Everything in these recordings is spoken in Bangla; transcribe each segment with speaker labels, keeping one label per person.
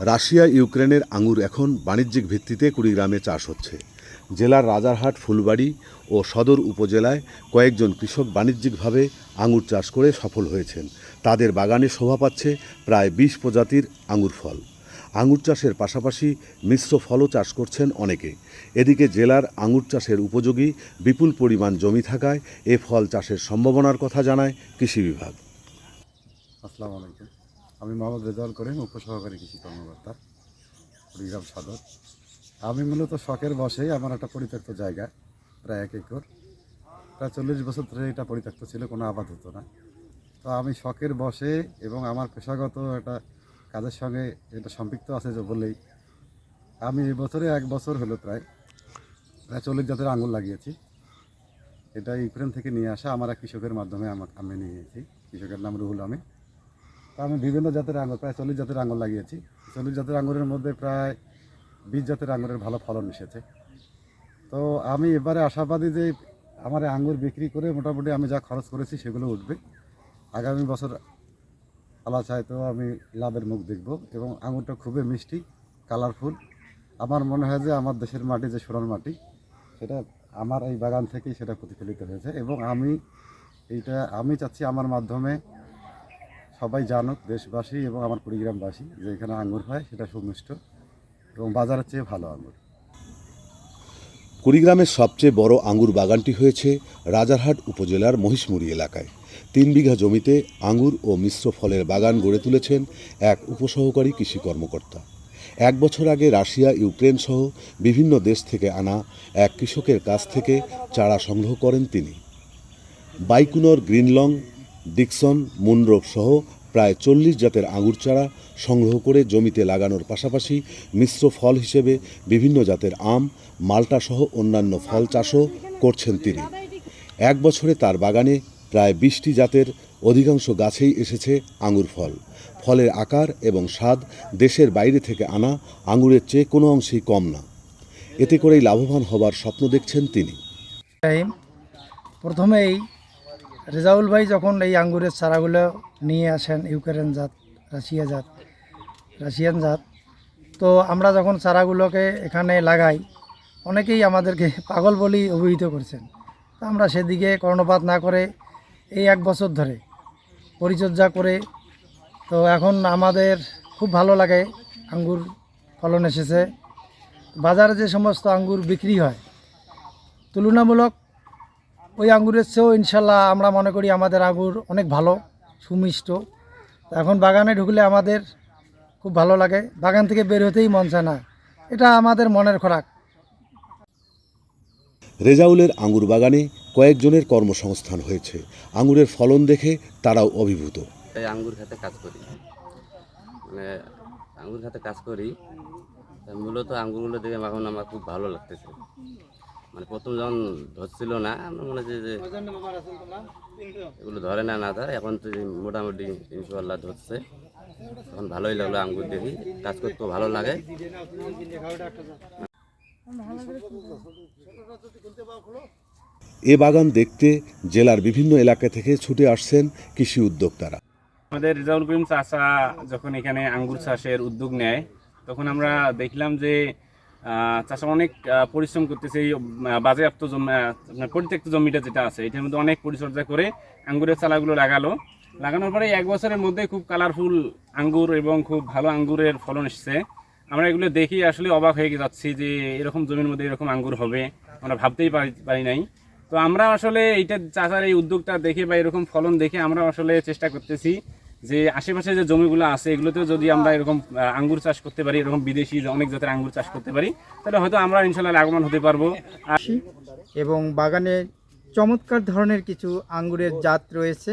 Speaker 1: রাশিয়া, ইউক্রেনের আঙুর এখন বাণিজ্যিক ভিত্তিতে কুড়িগ্রামে চাষ হচ্ছে। জেলার রাজারহাট, ফুলবাড়ি ও সদর উপজেলায় কয়েকজন কৃষক বাণিজ্যিকভাবে আঙুর চাষ করে সফল হয়েছেন। তাদের বাগানে শোভা পাচ্ছে প্রায় বিশ প্রজাতির আঙুর ফল। আঙুর চাষের পাশাপাশি মিশ্র ফলও চাষ করছেন অনেকে। এদিকে জেলার আঙুর চাষের উপযোগী বিপুল পরিমাণ জমি থাকায় এ ফল চাষের সম্ভাবনার কথা জানায় কৃষি বিভাগ।
Speaker 2: আসসালামু আলাইকুম। আমি মোহাম্মদ রেজাউল করিম, উপসহকারী কৃষি কর্মকর্তা কুড়িগ্রাম সদর আমি মূলত শখের বসেই আমার একটা পরিত্যক্ত জায়গা, প্রায় এক একর। প্রায় চল্লিশ বছর ধরে এটা পরিত্যক্ত ছিল, কোনো আবাদ হতো না। তো আমি শখের বসে এবং আমার পেশাগত একটা কাজের সঙ্গে এটা সম্পৃক্ত আছে যে বলেই আমি এই বছরে এক বছর হলো প্রায় প্রায় চল্লিশ জাতের আঙুল লাগিয়েছি। এটা ইউক্রেন থেকে নিয়ে আসা আমার এক কৃষকের মাধ্যমে আমি নিয়েছি কৃষকের নাম রুহুল আমি তো আমি বিভিন্ন জাতের আঙুর প্রায় চল্লিশ জাতের আঙুর লাগিয়েছি। চল্লিশ জাতের আঙুরের মধ্যে প্রায় বিশ জাতের আঙুরের ভালো ফলন এসেছে। তো আমি এবারে আশাবাদী যে আমার আঙুর বিক্রি করে মোটামুটি আমি যা খরচ করেছি সেগুলো উঠবে। আগামী বছর আল্লাহ চাইতেও আমি লাভের মুখ দেখব এবং আঙুরটা খুবই মিষ্টি, কালারফুল। আমার মনে হয় যে আমার দেশের মাটি যে সোনার মাটি, সেটা আমার এই বাগান থেকেই সেটা প্রতিফলিত হয়েছে এবং আমি এইটা, আমি চাচ্ছি আমার মাধ্যমে সবাই জানুক, দেশবাসী এবং আমার কুড়িগ্রামবাসী, যে এখানে আঙুর হয় সেটা সুমিষ্ট এবং বাজারের চেয়ে ভালো আঙুর
Speaker 1: কুড়িগ্রামের সবচেয়ে বড় আঙ্গুর বাগানটি হয়েছে রাজারহাট উপজেলার মহিষমুড়ি এলাকায়। তিন বিঘা জমিতে আঙুর ও মিশ্র ফলের বাগান গড়ে তুলেছেন এক উপসহকারী কৃষি কর্মকর্তা। এক বছর আগে রাশিয়া, ইউক্রেন সহ বিভিন্ন দেশ থেকে আনা এক কৃষকের কাছ থেকে চারা সংগ্রহ করেন তিনি। বাইকুনর গ্রিনলং ডিকসন মুনরোপ সহ প্রায় চল্লিশ জাতের আঙুর চারা সংগ্রহ করে জমিতে লাগানোর পাশাপাশি মিশ্র ফল হিসেবে বিভিন্ন জাতের আম, মাল্টা সহ অন্যান্য ফল চাষও করছেন তিনি। এক বছরে তার বাগানে প্রায় বিশটি জাতের অধিকাংশ গাছেই এসেছে আঙুর ফল। ফলের আকার এবং স্বাদ দেশের বাইরে থেকে আনা আঙুরের চেয়ে কোনো অংশেই কম না। এতে করেই লাভবান হবার স্বপ্ন দেখছেন তিনি।
Speaker 3: প্রথমেই রেজাউল ভাই যখন এই আঙ্গুরের চারাগুলো নিয়ে আসেন ইউক্রেন জাত, রাশিয়া জাত, রাশিয়ান জাত, তো আমরা যখন চারাগুলোকে এখানে লাগাই, অনেকেই আমাদেরকে পাগল বলেই অভিহিত করছেন। তো আমরা সেদিকে কর্ণপাত না করে এই এক বছর ধরে পরিচর্যা করে, তো এখন আমাদের খুব ভালো লাগে আঙ্গুর ফলন এসেছে। বাজারে যে সমস্ত আঙ্গুর বিক্রি হয়, তুলনামূলক ওই আঙ্গুরের চেয়েও ইনশাল্লাহ আমরা মনে করি আমাদের আঙ্গুর অনেক ভালো সুমিষ্ট। এখন বাগানে ঢুকলে আমাদের খুব ভালো লাগে। বাগান থেকে বের হতেই মন চায় না। এটা আমাদের মনের খোরাক।
Speaker 1: রেজাউলের আঙ্গুর বাগানে কয়েকজনের কর্মসংস্থান হয়েছে। আঙ্গুরের ফলন দেখে তারাও অভিভূত।
Speaker 4: এই আঙ্গুর খেতে কাজ করি। মানে আঙ্গুর খেতে কাজ করি। মূলত আঙ্গুরগুলো দেখে এখন আমার খুব ভালো লাগতেছে। মানে প্রথম যখন ধরছিল না আমার মনে হচ্ছে যে এগুলো ধরে না না ধরে এখন তো মোটামুটি ইনশাল্লাহ ধরছে। এখন ভালোই লাগল আঙ্গুর দেখি কাজ করতেও ভালো লাগে।
Speaker 1: এ বাগান দেখতে জেলার বিভিন্ন এলাকা থেকে ছুটে আসছেন কৃষি উদ্যোক্তারা।
Speaker 5: আমাদের রেজাউল করিম চাষা যখন এখানে আঙ্গুর চাষের উদ্যোগ নেয় তখন আমরা দেখলাম যে চাষা অনেক পরিশ্রম করতেছে এই বাজেয়াপ্ত জমি পরিত্যক্ত জমিটা যেটা আছে, এটার মধ্যে অনেক পরিচর্যা করে আঙ্গুরের চালাগুলো লাগালো। লাগানোর পরে এক বছরের মধ্যে খুব কালারফুল আঙ্গুর এবং খুব ভালো আঙ্গুরের ফলন এসছে। আমরা এগুলো দেখি আসলে অবাক হয়ে যাচ্ছি যে এরকম জমির মধ্যে এরকম আঙ্গুর হবে, আমরা ভাবতেই পারি পারি নাই। তো আমরা আসলে এইটা চাষার এই উদ্যোগটা দেখে বা এরকম ফলন দেখে আমরা আসলে চেষ্টা করতেছি। যে আশেপাশে যে জমিগুলো আছে, এগুলোতেও যদি আমরা এরকম আঙ্গুর চাষ করতে পারি, এরকম বিদেশি অনেক জাতের আঙ্গুর চাষ করতে পারি, তাহলে হয়তো আমরা ইনশাল্লাহ লাভবান হতে পারব।
Speaker 6: এবং বাগানে চমৎকার ধরনের কিছু আঙ্গুরের জাত রয়েছে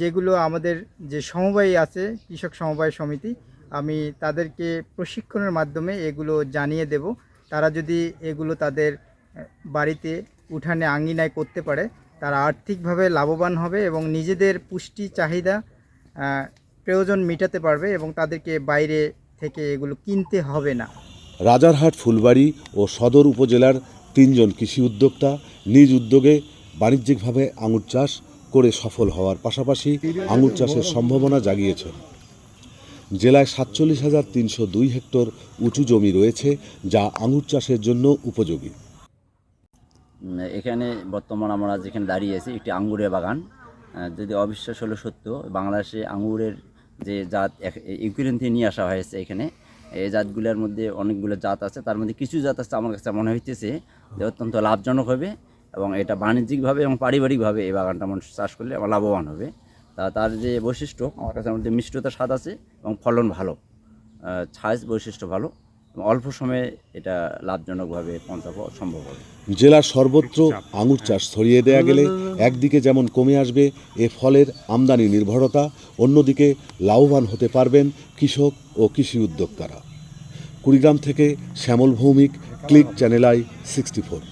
Speaker 6: যেগুলো আমাদের যে সমবায় আছে, কৃষক সমবায় সমিতি, আমি তাদেরকে প্রশিক্ষণের মাধ্যমে এগুলো জানিয়ে দেব। তারা যদি এগুলো তাদের বাড়িতে উঠানে আঙ্গিনায় করতে পারে, তারা আর্থিকভাবে লাভবান হবে এবং নিজেদের পুষ্টি চাহিদা প্রয়োজন মেটাতে পারবে এবং তাদেরকে বাইরে থেকে এগুলো কিনতে হবে না।
Speaker 1: রাজারহাট ফুলবাড়ি ও সদর উপজেলার তিনজন কৃষি উদ্যোক্তা নিজ উদ্যোগে বাণিজ্যিকভাবে আঙুর চাষ করে সফল হওয়ার পাশাপাশি আঙুর চাষের সম্ভাবনা জাগিয়েছেন। জেলায় সাতচল্লিশ হাজার তিনশো দুই হেক্টর উঁচু জমি রয়েছে যা আঙুর চাষের জন্য উপযোগী।
Speaker 7: এখানে বর্তমান আমরা যেখানে দাঁড়িয়ে আছি একটি আঙ্গুরের বাগান। যদি অবিশ্বাস হলো সত্য, বাংলাদেশে আঙুরের যে জাত ইউক্রেন থেকে নিয়ে আসা হয়েছে এখানে, এই জাতগুলোর মধ্যে অনেকগুলো জাত আছে। তার মধ্যে কিছু জাত আছে আমার কাছে মনে হইতেছে যে অত্যন্ত লাভজনক হবে এবং এটা বাণিজ্যিকভাবে এবং পারিবারিকভাবে এই বাগানটা মানুষ চাষ করলে আমার লাভবান হবে। তা তার যে বৈশিষ্ট্য, আমার কাছে মধ্যে মিষ্টতা স্বাদ আছে এবং ফলন ভালো। ছাইজ বৈশিষ্ট্য ভালো। অল্প সময়ে এটা লাভজনকভাবে পৌঁছানো সম্ভব হবে।
Speaker 1: জেলার সর্বত্র আঙুর চাষ ছড়িয়ে দেয়া গেলে একদিকে যেমন কমে আসবে এ ফলের আমদানি নির্ভরতা, অন্যদিকে লাভবান হতে পারবেন কৃষক ও কৃষি উদ্যোক্তারা। কুড়িগ্রাম থেকে Shyamal Bhowmik, click Channel I, sixty four.